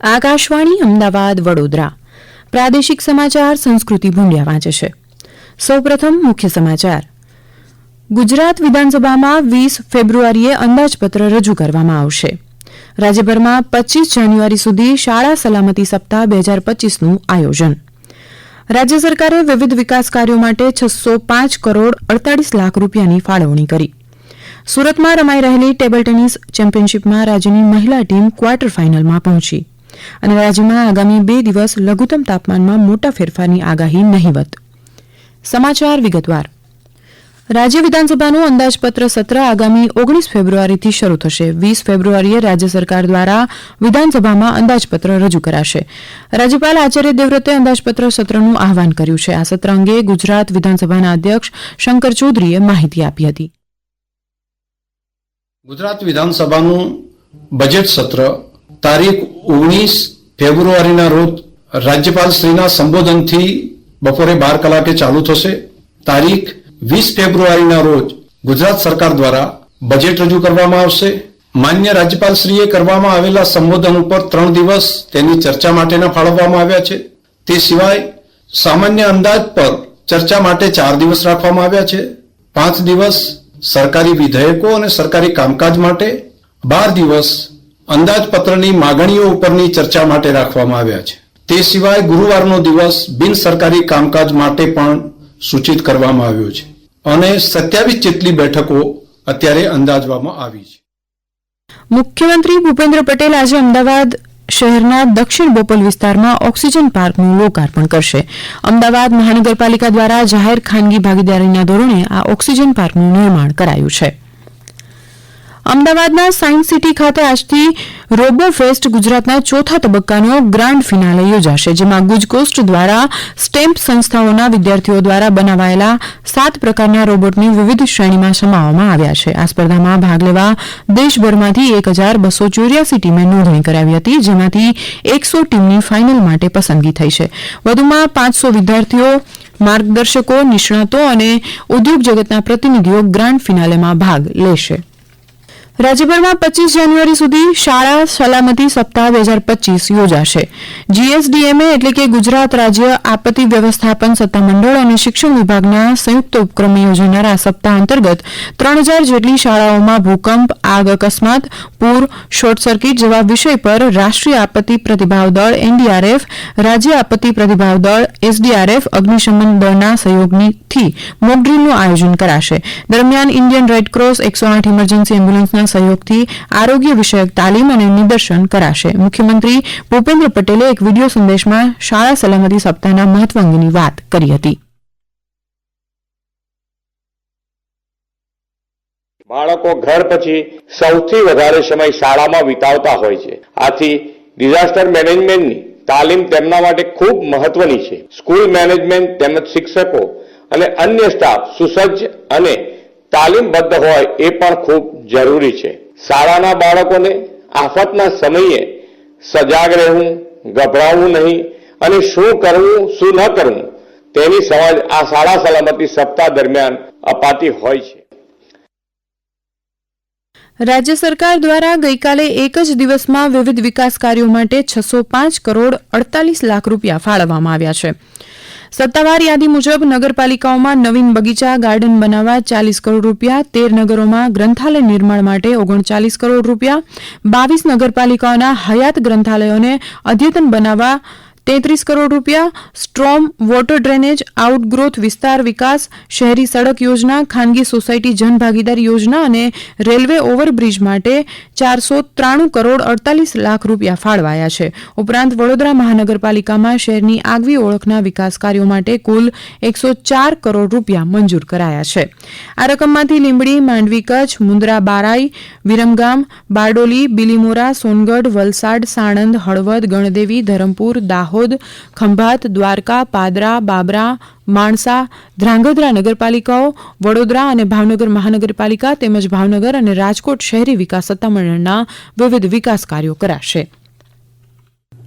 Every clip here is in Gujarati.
આકાશવાણી, અમદાવાદ, વડોદરા. પ્રાદેશિક સમાચાર સંસ્કૃતિ ભૂંડિયા વાંચે છે. સૌપ્રથમ મુખ્ય સમાચાર. ગુજરાત વિધાનસભામાં વીસ ફેબ્રુઆરીએ અંદાજપત્ર રજૂ કરવામાં આવશે. રાજ્યભરમાં પચીસ જાન્યુઆરી સુધી શાળા સલામતી સપ્તાહ બે હજાર પચીસનું આયોજન. રાજ્ય સરકારે વિવિધ વિકાસ કાર્યો માટે છસો પાંચ કરોડ અડતાલીસ લાખ રૂપિયાની ફાળવણી કરી. સુરતમાં રમાઈ રહેલી ટેબલ ટેનિસ ચેમ્પિયનશીપમાં રાજ્યની મહિલા ટીમ ક્વાર્ટર ફાઇનલમાં પહોંચી. અને રાજ્યમાં આગામી બે દિવસ લઘુત્તમ તાપમાનમાં મોટા ફેરફારની આગાહી નહીવત. સમાચાર વિગતવાર. રાજ્ય વિધાનસભાનું અંદાજપત્ર સત્ર આગામી ઓગણીસ ફેબ્રુઆરીથી શરૂ થશે. વીસ ફેબ્રુઆરીએ રાજ્ય સરકાર દ્વારા વિધાનસભામાં અંદાજપત્ર રજૂ કરાશે. રાજ્યપાલ આચાર્ય દેવવ્રતે અંદાજપત્ર સત્રનું આહવાન કર્યું છે. આ સત્ર અંગે ગુજરાત વિધાનસભાના અધ્યક્ષ શંકર ચૌધરીએ માહિતી આપી હતી. ગુજરાત વિધાનસભાનું બજેટ સત્ર તારીખ ઓગણીસ ફેબ્રુઆરીના રોજ રાજ્યપાલશ્રીના સંબોધનથી બપોરે બાર કલાકે ચાલુ થશે. તારીખ વીસ ફેબ્રુઆરીના રોજ ગુજરાત સરકાર દ્વારા બજેટ રજૂ કરવામાં આવશે. માન્ય રાજ્યપાલશ્રીએ કરવામાં આવેલા સંબોધન ઉપર ત્રણ દિવસ તેની ચર્ચા માટેના ફાળવવામાં આવ્યા છે. તે સિવાય સામાન્ય અંદાજ પર ચર્ચા માટે ચાર દિવસ રાખવામાં આવ્યા છે. પાંચ દિવસ સરકારી વિધેયકો અને સરકારી કામકાજ માટે, બાર દિવસ અંદાજપત્રની માગણીઓ ઉપરની ચર્ચા માટે રાખવામાં આવ્યા છે. તે સિવાય ગુરુવારનો દિવસ બિન સરકારી કામકાજ માટે પણ સૂચિત કરવામાં આવ્યો છે અને સત્યાવીસ જેટલી બેઠકો અત્યારે અંદાજવામાં આવી છે. મુખ્યમંત્રી ભૂપેન્દ્ર પટેલ આજે અમદાવાદ શહેરના દક્ષિણ બોપલ વિસ્તારમાં ઓક્સિજન પાર્કનું લોકાર્પણ કરશે. અમદાવાદ મહાનગરપાલિકા દ્વારા જાહેર ખાનગી ભાગીદારીના ધોરણે આ ઓક્સિજન પાર્કનું નિર્માણ કરાયું છે. અમદાવાદના સાયન્સ સિટી ખાતે આજથી રોબો ફેસ્ટ ગુજરાતના ચોથા તબક્કાનો ગ્રાન્ડ ફિનાલે યોજાશે, જેમાં ગુજકોસ્ટ દ્વારા સ્ટેમ્પ સંસ્થાઓના વિદ્યાર્થીઓ દ્વારા બનાવાયેલા સાત પ્રકારના રોબોટની વિવિધ શ્રેણીમાં સમાવવામાં આવ્યા છે. આ સ્પર્ધામાં ભાગ લેવા દેશભરમાંથી એક હજાર બસો ચોર્યાસી ટીમે નોંધણી કરાવી હતી, જેમાંથી એકસો ટીમની ફાઇનલ માટે પસંદગી થઈ છે. વધુમાં પાંચસો વિદ્યાર્થીઓ, માર્ગદર્શકો, નિષ્ણાતો અને ઉદ્યોગ જગતના પ્રતિનિધિઓ ગ્રાન્ડ ફિનાલેમાં ભાગ લેશે. રાજ્યભરમાં પચીસ જાન્યુઆરી સુધી શાળા સલામતી સપ્તાહ બે હજાર પચીસ યોજાશે. જીએસડીએમએ એટલે કે ગુજરાત રાજ્ય આપત્તિ વ્યવસ્થાપન સત્તામંડળ અને શિક્ષણ વિભાગના સંયુક્ત ઉપક્રમે યોજાનાર આ સપ્તાહ અંતર્ગત ત્રણ હજાર જેટલી શાળાઓમાં ભૂકંપ, આગ, અકસ્માત, પૂર, શોર્ટ સર્કિટ જેવા વિષય પર રાષ્ટ્રીય આપત્તિ પ્રતિભાવ દળ, એનડીઆરએફ, રાજ્ય આપત્તિ પ્રતિભાવ દળ, એસડીઆરએફ, અગ્નિશમન દળના સહયોગથી મોકડ્રીલનું આયોજન કરાશે. દરમિયાન ઇન્ડિયન રેડક્રોસ એકસો આઠ ઇમરજન્સી એમ્બ્યુલન્સના સહયોગથી આરોગ્ય વિષયક તાલીમ અને નિદર્શન કરાશે. મુખ્યમંત્રી ભૂપેન્દ્ર પટેલે એક વીડિયો સંદેશમાં શાળા સલામતી સપ્તાહના મહત્વ અંગેની વાત કરી હતી. બાળકો ઘર પછી સૌથી વધારે સમય શાળામાં વિતાવતા હોય છે. આથી ડિઝાસ્ટર મેનેજમેન્ટની તાલીમ તેમના માટે ખૂબ મહત્વની છે. સ્કૂલ મેનેજમેન્ટ તેમજ શિક્ષકો અને અન્ય સ્ટાફ સુસજ્જ અને તાલીમબદ્ધ હોય એ પણ ખૂબ જરૂરી છે. શાળાના બાળકોને આફતના સમયે સજાગ રહેવું, ગભરાવવું નહીં અને શું કરવું, શું ન કરવું, તેની સમજ આ શાળા સલામતી સપ્તાહ દરમિયાન અપાતી હોય છે. રાજ્ય સરકાર દ્વારા ગઈકાલે એક જ દિવસમાં વિવિધ વિકાસ કાર્યો માટે છસો પાંચ કરોડ અડતાલીસ લાખ રૂપિયા ફાળવવામાં આવ્યા છે. સત્તાવાર યાદી મુજબ નગરપાલિકાઓમાં નવીન બગીચા, ગાર્ડન બનાવવા ચાલીસ કરોડ રૂપિયા, તેર નગરોમાં ગ્રંથાલય નિર્માણ માટે ઓગણચાલીસ કરોડ રૂપિયા, બાવીસ નગરપાલિકાઓના હયાત ગ્રંથાલયોને અદ્યતન બનાવવા તેત્રીસ કરોડ રૂપિયા, સ્ટ્રોમ, વોટર ડ્રેનેજ, આઉટગ્રોથ વિસ્તાર વિકાસ, શહેરી સડક યોજના, ખાનગી સોસાયટી જનભાગીદારી યોજના અને રેલવે ઓવરબ્રિજ માટે ચારસો ત્રાણું કરોડ અડતાલીસ લાખ રૂપિયા ફાળવાયા છે. ઉપરાંત વડોદરા મહાનગરપાલિકામાં શહેરની આગવી ઓળખના વિકાસ કાર્યો માટે કુલ એકસો ચાર કરોડ રૂપિયા મંજૂર કરાયા છે. આ રકમમાંથી લીંબડી, માંડવી કચ્છ, મુન્દ્રા, બારાઈ, વિરમગામ, બારડોલી, બિલીમોરા, સોનગઢ, વલસાડ, સાણંદ, હળવદ, ગણદેવી, ધરમપુર, દાહોદ ખંભાત, દ્વારકા, પાદરા, બાબરા, માણસા, ધ્રાંગધ્રા નગરપાલિકાઓ, વડોદરા અને ભાવનગર મહાનગરપાલિકા તેમજ ભાવનગર અને રાજકોટ શહેરી વિકાસ સત્તામંડળના વિવિધ વિકાસ કાર્યો કરાશે.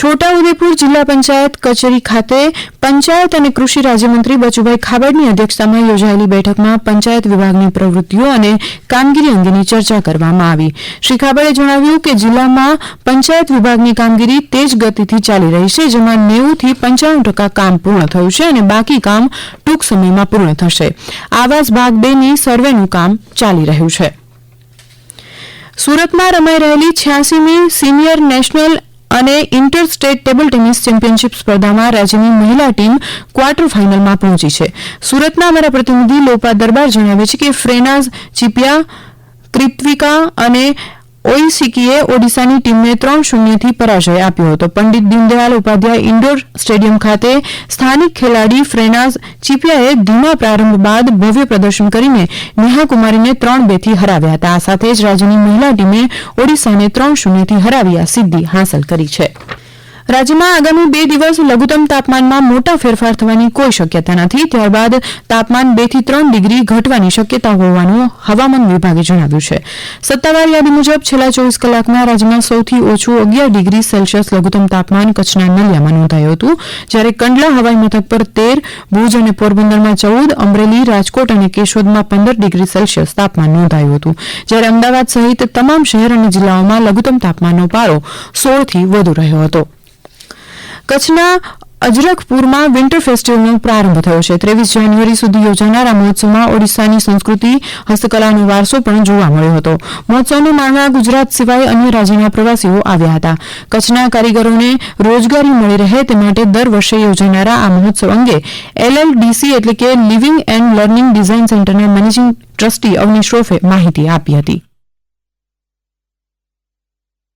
છોટાઉદેપુર જિલ્લા પંચાયત કચેરી ખાતે પંચાયત અને કૃષિ રાજ્યમંત્રી બચુભાઈ ખાબડની અધ્યક્ષતામાં યોજાયેલી બેઠકમાં પંચાયત વિભાગની પ્રવૃત્તિઓ અને કામગીરી અંગેની ચર્ચા કરવામાં આવી. શ્રી ખાબડે જણાવ્યું કે જિલ્લામાં પંચાયત વિભાગની કામગીરી તેજ ગતિથી ચાલી રહી છે, જેમાં નેવુંથી પંચાણું ટકા કામ પૂર્ણ થયું છે અને બાકી કામ ટૂંક સમયમાં પૂર્ણ થશે. આવાસ ભાગ બેની સર્વેનું કામ ચાલી રહ્યું છે. સુરતમાં રમાઈ રહેલી છ્યાસીમી સિનિયર નેશનલ અને inter state table tennis championship સ્પર્ધામાં રાજ્યની મહિલા ટીમ ક્વાર્ટર ફાઇનલમાં પહોંચી છે. સુરતના અમારા પ્રતિનિધિ લોપા દરબાર જણાવે છે કે ફ્રેનાઝ ચીપિયા ક્રિત્વિકા અને ઓઈસિકીએ ઓડિશાની ટીમને ત્રણ શૂન્યથી પરાજય આપ્યો હતો. પંડિત દીનદયાળ ઉપાધ્યાય ઇન્ડોર સ્ટેડિયમ ખાતે સ્થાનિક ખેલાડી ફ્રેનાઝ ચીપિયાએ ધીમા પ્રારંભ બાદ ભવ્ય પ્રદર્શન કરીને નેહાકુમારીને ત્રણ બેથી હરાવ્યા હતા. આ સાથે જ રાજ્યની મહિલા ટીમે ઓડિશાને ત્રણ શૂન્યથી હરાવી આ સિદ્ધિ હાંસલ કરી છે. રાજ્યમાં આગામી બે દિવસ લઘુત્તમ તાપમાનમાં મોટા ફેરફાર થવાની કોઈ શક્યતા નથી. ત્યારબાદ તાપમાન બેથી ત્રણ ડિગ્રી ઘટવાની શક્યતા હોવાનું હવામાન વિભાગે જણાવ્યું છે. સત્તાવાર યાદી મુજબ છેલ્લા ચોવીસ કલાકમાં રાજ્યમાં સૌથી ઓછું અગિયાર ડિગ્રી સેલ્સિયસ લઘુત્તમ તાપમાન કચ્છના નલિયામાં નોંધાયું હતું, જ્યારે કંડલા હવાઈ મથક પર તેર, ભુજ અને પોરબંદરમાં ચૌદ, અમરેલી, રાજકોટ અને કેશોદમાં પંદર ડિગ્રી સેલ્સિયસ તાપમાન નોંધાયું હતું. જ્યારે અમદાવાદ સહિત તમામ શહેર અને જિલ્લાઓમાં લઘુત્તમ તાપમાનનો પારો સોળથી વધુ રહ્યો હતો. કચ્છના અજરખપુરમાં વિન્ટર ફેસ્ટિવલનો પ્રારંભ થયો છે. ત્રેવીસ જાન્યુઆરી સુધી યોજાનાર આ મહોત્સવમાં ઓડિશાની સંસ્કૃતિ, હસ્તકલાનો વારસો પણ જોવા મળ્યો હતો. મહોત્સવને માણવા ગુજરાત સિવાય અન્ય રાજ્યના પ્રવાસીઓ આવ્યા હતા. કચ્છના કારીગરોને રોજગારી મળી રહે તે માટે દર વર્ષે યોજાનારા આ મહોત્સવ અંગે એલએલડીસી એટલે કે લિવિંગ એન્ડ લર્નિંગ ડિઝાઇન સેન્ટરના મેનેજિંગ ટ્રસ્ટી અવનીશ શ્રોફે માહિતી આપી હતી.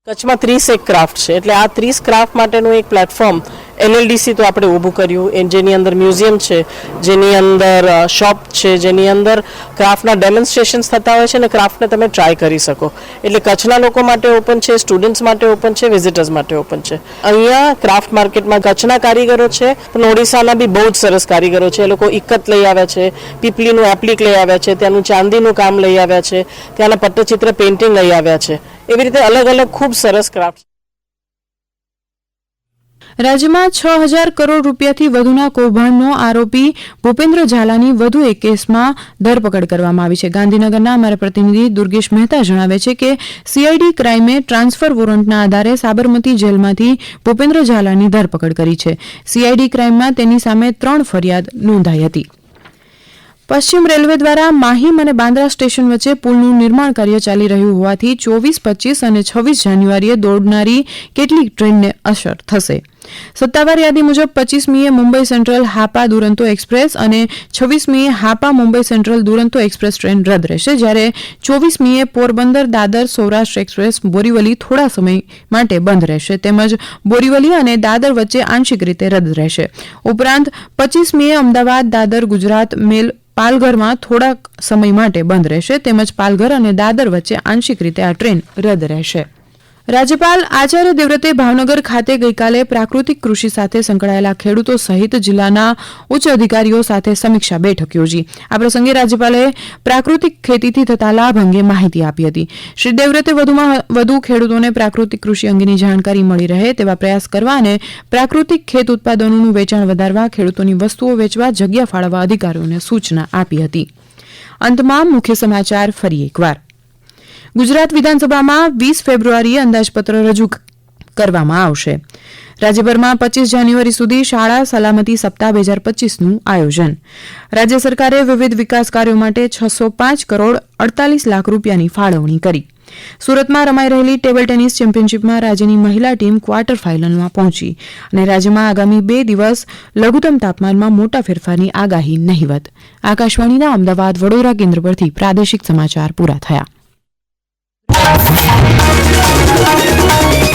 કચ્છમાં ત્રીસ એક ક્રાફ્ટ છે. એટલે આ ત્રીસ ક્રાફ્ટ માટેનું એક પ્લેટફોર્મ એલએલડીસી તો આપણે ઊભું કર્યું. એ જેની અંદર મ્યુઝિયમ છે, જેની અંદર શોપ છે, જેની અંદર ક્રાફ્ટના ડેમોન્સ્ટ્રેશન્સ થતા હોય છે અને ક્રાફ્ટને તમે ટ્રાય કરી શકો. એટલે કચ્છના લોકો માટે ઓપન છે સ્ટુડન્ટ્સ માટે ઓપન છે વિઝિટર્સ માટે ઓપન છે. અહીંયા ક્રાફ્ટ માર્કેટમાં કચ્છના કારીગરો છે, પણ ઓડિશાના બી બહુ જ સરસ કારીગરો છે. એ લોકો ઇક્કત લઈ આવ્યા છે, પીપલીનું એપ્લિક લઈ આવ્યા છે, ત્યાંનું ચાંદીનું કામ લઈ આવ્યા છે, ત્યાંના પટ્ટચિત્ર પેઇન્ટિંગ લઈ આવ્યા છે. એવી રીતે અલગ અલગ ખૂબ સરસ ક્રાફ્ટ રાજ્યમાં છ હજાર કરોડ રૂપિયાથી વધુના કૌભાંડનો આરોપી ભૂપેન્દ્ર ઝાલાની વધુ એક કેસમાં ધરપકડ કરવામાં આવી છે. ગાંધીનગરના અમારા પ્રતિનિધિ દુર્ગેશ મહેતા જણાવે છે કે સીઆઈડી ક્રાઇમે ટ્રાન્સફર વોરંટના આધારે સાબરમતી જેલમાંથી ભૂપેન્દ્ર ઝાલાની ધરપકડ કરી છે. સીઆઈડી ક્રાઇમમાં તેની સામે ત્રણ ફરિયાદ નોંધાઈ હતી. પશ્ચિમ રેલવે દ્વારા માહિમ અને બાંદ્રા સ્ટેશન વચ્ચે પુલનું નિર્માણ કાર્ય ચાલી રહ્યું હોવાથી ચોવીસ, પચીસ અને છવ્વીસ જાન્યુઆરીએ દોડનારી કેટલીક ટ્રેનને અસર થશે. સત્તાવાર યાદી મુજબ પચીસમીએ મુંબઈ સેન્ટ્રલ હાપા દુરંતો એક્સપ્રેસ અને છવ્વીસમીએ Hapa Mumbai central Duronto express train રદ રહેશે, જ્યારે ચોવીસમીએ પોરબંદર, દાદર, સૌરાષ્ટ્ર એક્સપ્રેસ બોરીવલી થોડા સમય માટે બંધ રહેશે. તેમજ બોરીવલી અને દાદર વચ્ચે આંશિક રીતે રદ રહેશે. ઉપરાંત પચીસમીએ અમદાવાદ, દાદર, ગુજરાત, મેલ પાલઘરમાં થોડાક સમય માટે બંધ રહેશે, તેમજ પાલઘર અને દાદર વચ્ચે આંશિક રીતે આ ટ્રેન રદ રહેશે. રાજ્યપાલ આચાર્ય દેવવ્રતે ભાવનગર ખાતે ગઈકાલે પ્રાકૃતિક કૃષિ સાથે સંકળાયેલા ખેડૂતો સહિત જિલ્લાના ઉચ્ચ અધિકારીઓ સાથે સમીક્ષા બેઠક યોજી. આ પ્રસંગે રાજ્યપાલે પ્રાકૃતિક ખેતીથી થતા લાભ અંગે માહિતી આપી હતી. શ્રી દેવવ્રતે વધુમાં વધુ ખેડૂતોને પ્રાકૃતિક કૃષિ અંગેની જાણકારી મળી રહે તેવા પ્રયાસ કરવા અને પ્રાકૃતિક ખેત ઉત્પાદનોનું વેચાણ વધારવા, ખેડૂતોની વસ્તુઓ વેચવા, જગ્યા ફાળવવા અધિકારીઓને સૂચના આપી હતી. અંતમાં મુખ્ય સમાચાર ફરી એકવાર. ગુજરાત વિધાનસભામાં વીસ ફેબ્રુઆરીએ અંદાજપત્ર રજૂ કરવામાં આવશે. રાજ્યભરમાં પચીસ જાન્યુઆરી સુધી શાળા સલામતી સપ્તાહ બે હજાર પચીસનું આયોજન. રાજ્ય સરકારે વિવિધ વિકાસ કાર્યો માટે છસો પાંચ કરોડ અડતાલીસ લાખ રૂપિયાની ફાળવણી કરી. સુરતમાં રમાઈ રહેલી ટેબલ ટેનિસ ચેમ્પિયનશિપમાં રાજ્યની મહિલા ટીમ ક્વાર્ટર ફાઇનલમાં પહોંચી અને રાજ્યમાં આગામી બે દિવસ લઘુત્તમ તાપમાનમાં મોટા ફેરફારની આગાહી નહીવત. આકાશવાણીના અમદાવાદ વડોદરા કેન્દ્ર પરથી પ્રાદેશિક સમાચાર પૂરા થયા. Thank